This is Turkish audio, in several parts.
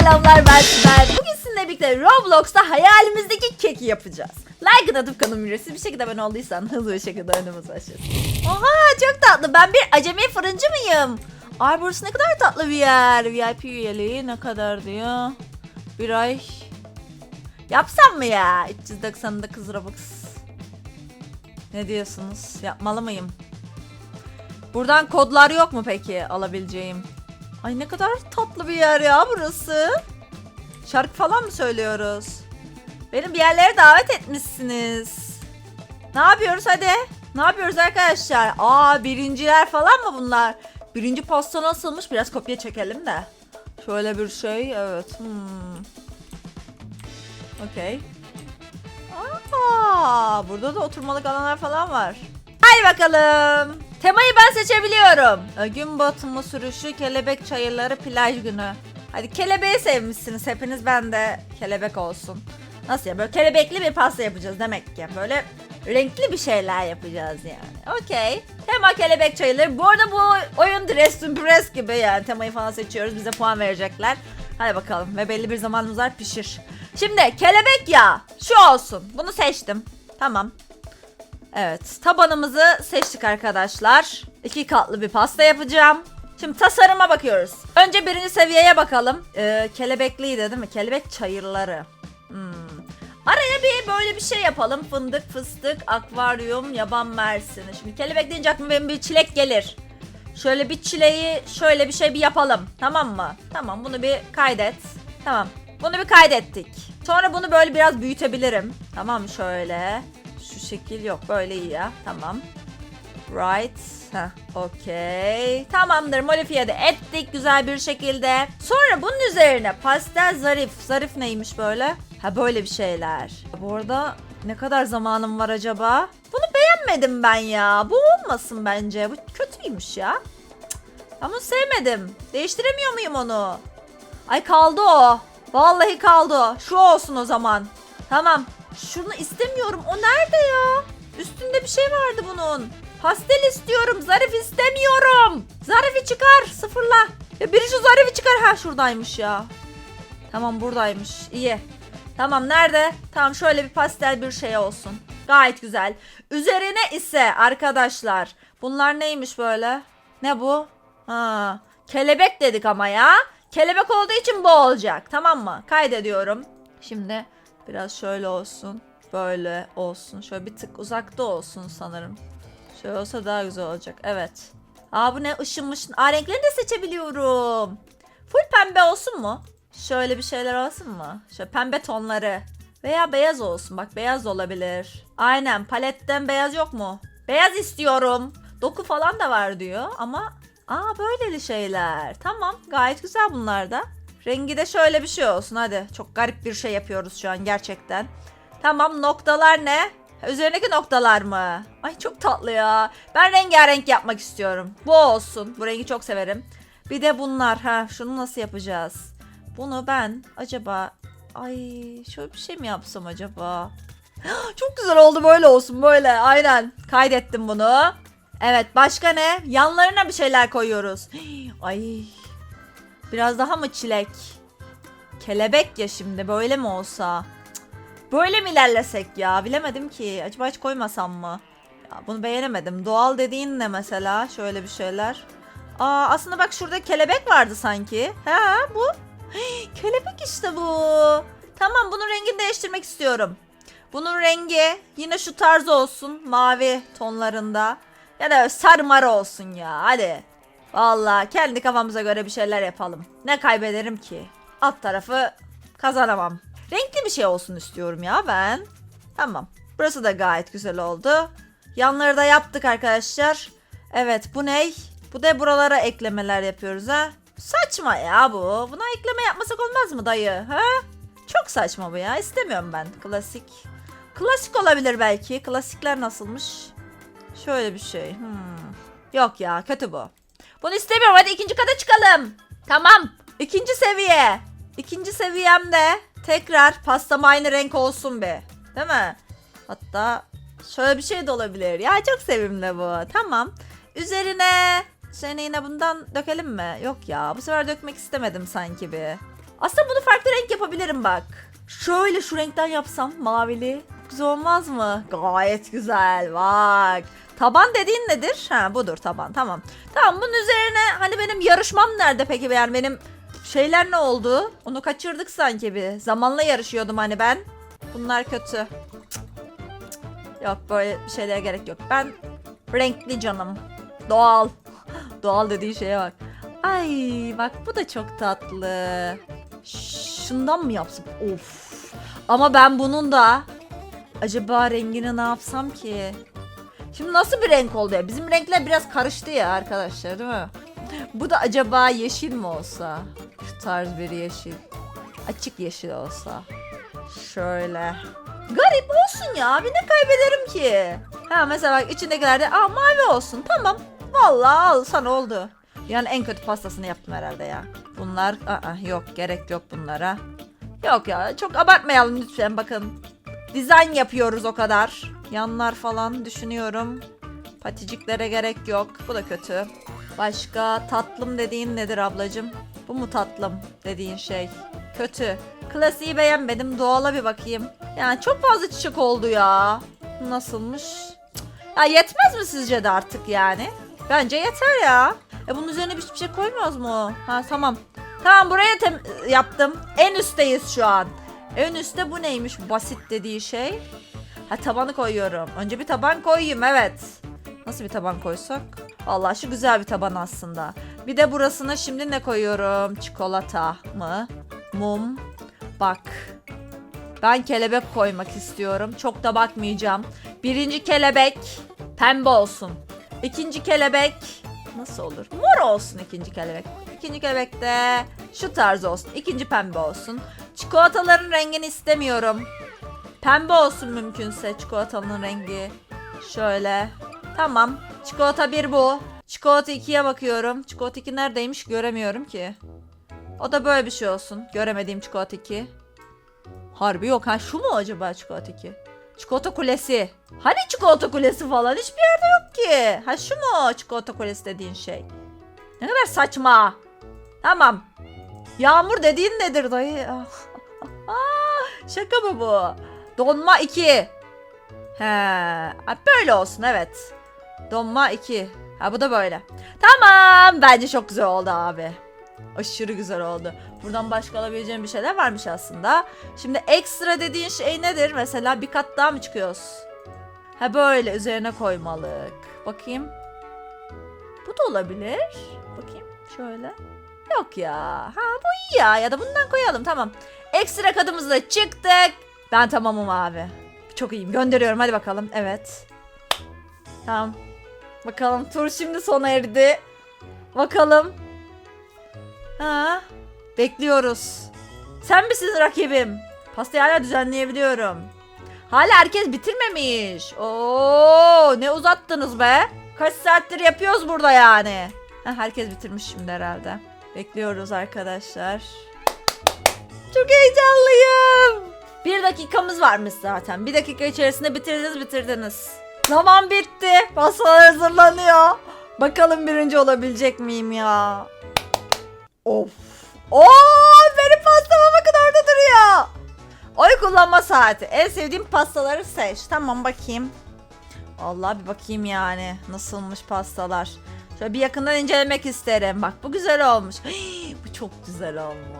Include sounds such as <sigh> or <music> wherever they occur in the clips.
selamlar ben Sibel. Bugün sizinle birlikte Roblox'ta hayalimizdeki keki yapacağız. Like atıp kanım üyesi bir şekilde abone olduysan <laughs> hızlı bir şekilde önümüz başlasın. Oha çok tatlı ben bir acemi fırıncı mıyım? Ay burası ne kadar tatlı bir yer. VIP üyeliği ne kadar diyor? Bir ay. Yapsam mı ya? 399 Robux. Ne diyorsunuz? Yapmalı mıyım? Buradan kodlar yok mu peki alabileceğim? Ay ne kadar tatlı bir yer ya burası. Şarkı falan mı söylüyoruz? Beni bir yerlere davet etmişsiniz. Ne yapıyoruz hadi? Ne yapıyoruz arkadaşlar? Aa birinciler falan mı bunlar? Birinci pasta nasılmış? Biraz kopya çekelim de. Şöyle bir şey evet. Hmm. Okey. Aa, burada da oturmalık alanlar falan var. Hadi bakalım. Temayı ben seçebiliyorum. Ee, Gün batımı sürüşü, kelebek çayırları, plaj günü. Hadi kelebeği sevmişsiniz hepiniz. Ben de kelebek olsun. Nasıl ya? Böyle kelebekli bir pasta yapacağız demek ki. Böyle renkli bir şeyler yapacağız yani. Okey. Tema kelebek çayırları. Bu arada bu oyun Dress to Press gibi yani. Temayı falan seçiyoruz. Bize puan verecekler. Hadi bakalım. Ve belli bir zamanımız var pişir. Şimdi kelebek ya. Şu olsun. Bunu seçtim. Tamam. Evet, tabanımızı seçtik arkadaşlar. İki katlı bir pasta yapacağım. Şimdi tasarıma bakıyoruz. Önce birinci seviyeye bakalım. Ee, kelebekliydi değil mi? Kelebek çayırları. Hmm. Araya bir böyle bir şey yapalım. Fındık, fıstık, akvaryum, yaban mersini. Şimdi kelebek deyince aklıma benim bir çilek gelir. Şöyle bir çileği şöyle bir şey bir yapalım. Tamam mı? Tamam bunu bir kaydet. Tamam. Bunu bir kaydettik. Sonra bunu böyle biraz büyütebilirim. Tamam şöyle. Şekil yok böyle iyi ya. Tamam. Right. Heh, okey. Tamamdır modifiye de ettik güzel bir şekilde. Sonra bunun üzerine pastel zarif. Zarif neymiş böyle? Ha böyle bir şeyler. Bu arada ne kadar zamanım var acaba? Bunu beğenmedim ben ya. Bu olmasın bence. Bu kötüymüş ya. Ben bunu sevmedim. Değiştiremiyor muyum onu? Ay kaldı o. Vallahi kaldı o. Şu olsun o zaman. Tamam. Şunu istemiyorum. O nerede ya? Üstünde bir şey vardı bunun. Pastel istiyorum. Zarif istemiyorum. Zarifi çıkar. Sıfırla. Ya biri şu zarifi çıkar. Ha şuradaymış ya. Tamam buradaymış. İyi. Tamam nerede? Tamam şöyle bir pastel bir şey olsun. Gayet güzel. Üzerine ise arkadaşlar. Bunlar neymiş böyle? Ne bu? Ha, kelebek dedik ama ya. Kelebek olduğu için bu olacak. Tamam mı? Kaydediyorum. Şimdi biraz şöyle olsun. Böyle olsun. Şöyle bir tık uzakta olsun sanırım. Şöyle olsa daha güzel olacak. Evet. Aa bu ne? Işın mışın. Aa renklerini de seçebiliyorum. Full pembe olsun mu? Şöyle bir şeyler olsun mu? Şöyle pembe tonları. Veya beyaz olsun. Bak beyaz olabilir. Aynen paletten beyaz yok mu? Beyaz istiyorum. Doku falan da var diyor ama aa böyleli şeyler. Tamam gayet güzel bunlar da. Rengi de şöyle bir şey olsun hadi. Çok garip bir şey yapıyoruz şu an gerçekten. Tamam noktalar ne? Üzerindeki noktalar mı? Ay çok tatlı ya. Ben rengarenk yapmak istiyorum. Bu olsun. Bu rengi çok severim. Bir de bunlar. Ha, şunu nasıl yapacağız? Bunu ben acaba ay şöyle bir şey mi yapsam acaba? <gasps> Çok güzel oldu böyle olsun böyle. Aynen. Kaydettim bunu. Evet başka ne? Yanlarına bir şeyler koyuyoruz. <gasps> Ay. Biraz daha mı çilek? Kelebek ya şimdi böyle mi olsa? Böyle mi ilerlesek ya? Bilemedim ki. Acaba hiç koymasam mı? Ya bunu beğenemedim. Doğal dediğin ne mesela? Şöyle bir şeyler. Aa aslında bak şurada kelebek vardı sanki. Ha bu. Hey, kelebek işte bu. Tamam bunun rengini değiştirmek istiyorum. Bunun rengi yine şu tarz olsun. Mavi tonlarında. Ya da sarı olsun ya. Hadi. Vallahi kendi kafamıza göre bir şeyler yapalım. Ne kaybederim ki? Alt tarafı kazanamam. Renkli bir şey olsun istiyorum ya ben. Tamam. Burası da gayet güzel oldu. Yanları da yaptık arkadaşlar. Evet bu ne? Bu da buralara eklemeler yapıyoruz ha. Saçma ya bu. Buna ekleme yapmasak olmaz mı dayı? Ha? Çok saçma bu ya. İstemiyorum ben. Klasik. Klasik olabilir belki. Klasikler nasılmış? Şöyle bir şey. Hmm. Yok ya kötü bu. Bunu istemiyorum. Hadi ikinci kata çıkalım. Tamam. İkinci seviye. İkinci seviyemde tekrar pastam aynı renk olsun be. Değil mi? Hatta şöyle bir şey de olabilir. Ya çok sevimli bu. Tamam. Üzerine seni yine bundan dökelim mi? Yok ya bu sefer dökmek istemedim sanki bir. Aslında bunu farklı renk yapabilirim bak. Şöyle şu renkten yapsam mavili. Güzel olmaz mı? Gayet güzel bak. Taban dediğin nedir? Ha budur taban tamam. Tamam bunun üzerine hani benim yarışmam nerede peki yani benim şeyler ne oldu? Onu kaçırdık sanki bir. Zamanla yarışıyordum hani ben. Bunlar kötü. Yok böyle şeylere gerek yok. Ben renkli canım. Doğal. <laughs> Doğal dediği şeye bak. Ay bak bu da çok tatlı. Şundan mı yapsam? Of. Ama ben bunun da acaba rengini ne yapsam ki? Şimdi nasıl bir renk oldu ya? Bizim renkler biraz karıştı ya arkadaşlar değil mi? Bu da acaba yeşil mi olsa? Şu tarz bir yeşil. Açık yeşil olsa. Şöyle. Garip olsun ya. Bir ne kaybederim ki? Ha mesela bak içindekilerde aa mavi olsun. Tamam. Vallahi al sana oldu. Yani en kötü pastasını yaptım herhalde ya. Bunlar aa, yok gerek yok bunlara. Yok ya çok abartmayalım lütfen bakın. Dizayn yapıyoruz o kadar. Yanlar falan düşünüyorum. Paticiklere gerek yok. Bu da kötü. Başka tatlım dediğin nedir ablacım? Bu mu tatlım dediğin şey? Kötü. Klasiği beğenmedim. Doğala bir bakayım. Yani çok fazla çiçek oldu ya. Nasılmış? Ya yetmez mi sizce de artık yani? Bence yeter ya. E bunun üzerine hiçbir şey mı o? Ha tamam. Tamam buraya yaptım. En üstteyiz şu an. En üstte bu neymiş? Basit dediği şey. Ha tabanı koyuyorum. Önce bir taban koyayım evet. Nasıl bir taban koysak? Allah şu güzel bir taban aslında. Bir de burasına şimdi ne koyuyorum? Çikolata mı? Mum. Bak. Ben kelebek koymak istiyorum. Çok da bakmayacağım. Birinci kelebek pembe olsun. İkinci kelebek nasıl olur? Mor olsun ikinci kelebek. İkinci kelebek de şu tarz olsun. İkinci pembe olsun. Çikolataların rengini istemiyorum. Pembe olsun mümkünse çikolatanın rengi. Şöyle. Tamam. Çikolata bir bu. Çikolata 2'ye bakıyorum. Çikolata 2 neredeymiş göremiyorum ki. O da böyle bir şey olsun. Göremediğim çikolata 2. Harbi yok. Ha şu mu acaba çikolata 2? Çikolata kulesi. Hani çikolata kulesi falan hiçbir yerde yok ki. Ha şu mu çikolata kulesi dediğin şey? Ne kadar saçma. Tamam. Yağmur dediğin nedir dayı? Ah. Ah, Şaka mı bu? Donma 2. He. Böyle olsun evet. Donma 2. Ha bu da böyle. Tamam. Bence çok güzel oldu abi. Aşırı güzel oldu. Buradan başka alabileceğim bir şeyler varmış aslında. Şimdi ekstra dediğin şey nedir? Mesela bir kat daha mı çıkıyoruz? Ha böyle üzerine koymalık. Bakayım. Bu da olabilir. Bakayım şöyle. Yok ya. Ha bu iyi ya. Ya da bundan koyalım tamam. Ekstra katımızla çıktık. Ben tamamım abi. Çok iyiyim. Gönderiyorum hadi bakalım. Evet. Tamam. Bakalım tur şimdi sona erdi. Bakalım. Ha. Bekliyoruz. Sen misin rakibim? Pastayı hala düzenleyebiliyorum. Hala herkes bitirmemiş. Oo, ne uzattınız be? Kaç saattir yapıyoruz burada yani? Ha, herkes bitirmiş şimdi herhalde. Bekliyoruz arkadaşlar. Çok heyecanlıyım. Bir dakikamız varmış zaten. Bir dakika içerisinde bitirdiniz bitirdiniz. Zaman bitti. Pastalar hazırlanıyor. Bakalım birinci olabilecek miyim ya? Of. Oo, benim pastama bakın orada duruyor. Oy kullanma saati. En sevdiğim pastaları seç. Tamam bakayım. Allah bir bakayım yani. Nasılmış pastalar. Şöyle bir yakından incelemek isterim. Bak bu güzel olmuş. Hii, <gasps> bu çok güzel olmuş.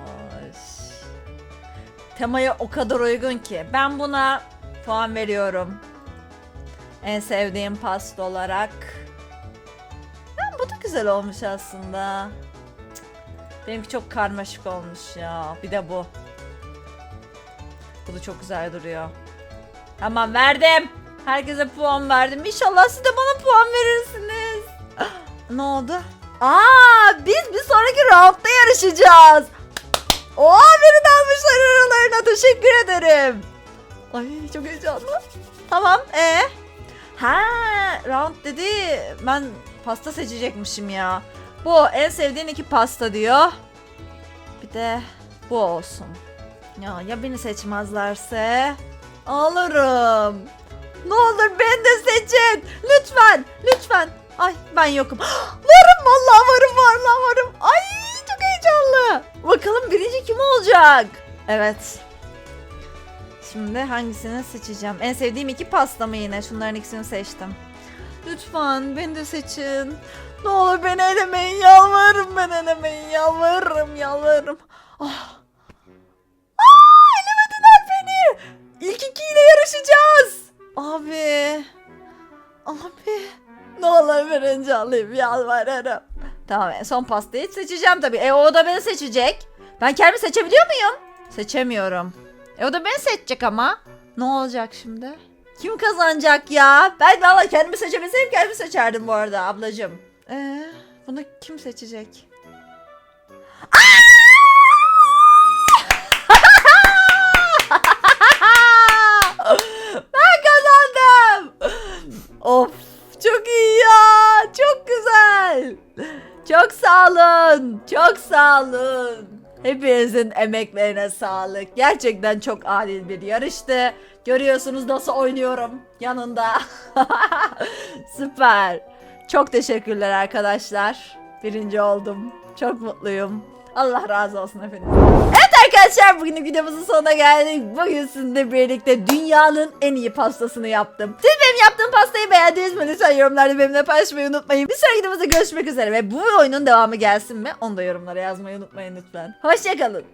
Temaya o kadar uygun ki. Ben buna puan veriyorum. En sevdiğim pasta olarak. Ya, bu da güzel olmuş aslında. Benimki çok karmaşık olmuş ya. Bir de bu. Bu da çok güzel duruyor. Tamam verdim. Herkese puan verdim. İnşallah siz de bana puan verirsiniz. <gasps> ne oldu? Aa, biz bir sonraki roundda yarışacağız. Oo beni almışlar aralarına. Teşekkür ederim. Ay çok heyecanlı. Tamam ee? Ha round dedi. Ben pasta seçecekmişim ya. Bu en sevdiğin iki pasta diyor. Bir de bu olsun. Ya ya beni seçmezlerse? Alırım. Ne olur beni de seçin. Lütfen. Lütfen. Ay ben yokum. <gasps> varım vallahi varım vallahi varım. Ay heyecanlı. Bakalım birinci kim olacak? Evet. Şimdi hangisini seçeceğim? En sevdiğim iki pasta mı yine? Şunların ikisini seçtim. Lütfen beni de seçin. Ne olur beni elemeyin yalvarırım ben elemeyin yalvarırım yalvarırım. Ah. Aa, elemediler beni. İlk ikiyle yarışacağız. Abi. Abi. Ne olur birinci alayım yalvarırım. Tamam son pastayı seçeceğim tabii. E o da beni seçecek. Ben kendimi seçebiliyor muyum? Seçemiyorum. E o da beni seçecek ama. Ne olacak şimdi? Kim kazanacak ya? Ben valla kendimi seçebilseydim kendimi seçerdim bu arada ablacığım. Ee, bunu kim seçecek? Ben kazandım. Of çok iyi ya. Çok güzel. Çok sağ olun. Çok sağ olun. Hepinizin emeklerine sağlık. Gerçekten çok adil bir yarıştı. Görüyorsunuz nasıl oynuyorum yanında. <laughs> Süper. Çok teşekkürler arkadaşlar. Birinci oldum. Çok mutluyum. Allah razı olsun efendim. Evet arkadaşlar bugün videomuzun sonuna geldik. Bugün sizinle birlikte dünyanın en iyi pastasını yaptım. Siz benim yaptığım pastayı beğendiniz mi? Lütfen yorumlarda benimle paylaşmayı unutmayın. Bir sonraki videomuzda görüşmek üzere ve bu oyunun devamı gelsin mi? Onu da yorumlara yazmayı unutmayın lütfen. Hoşçakalın.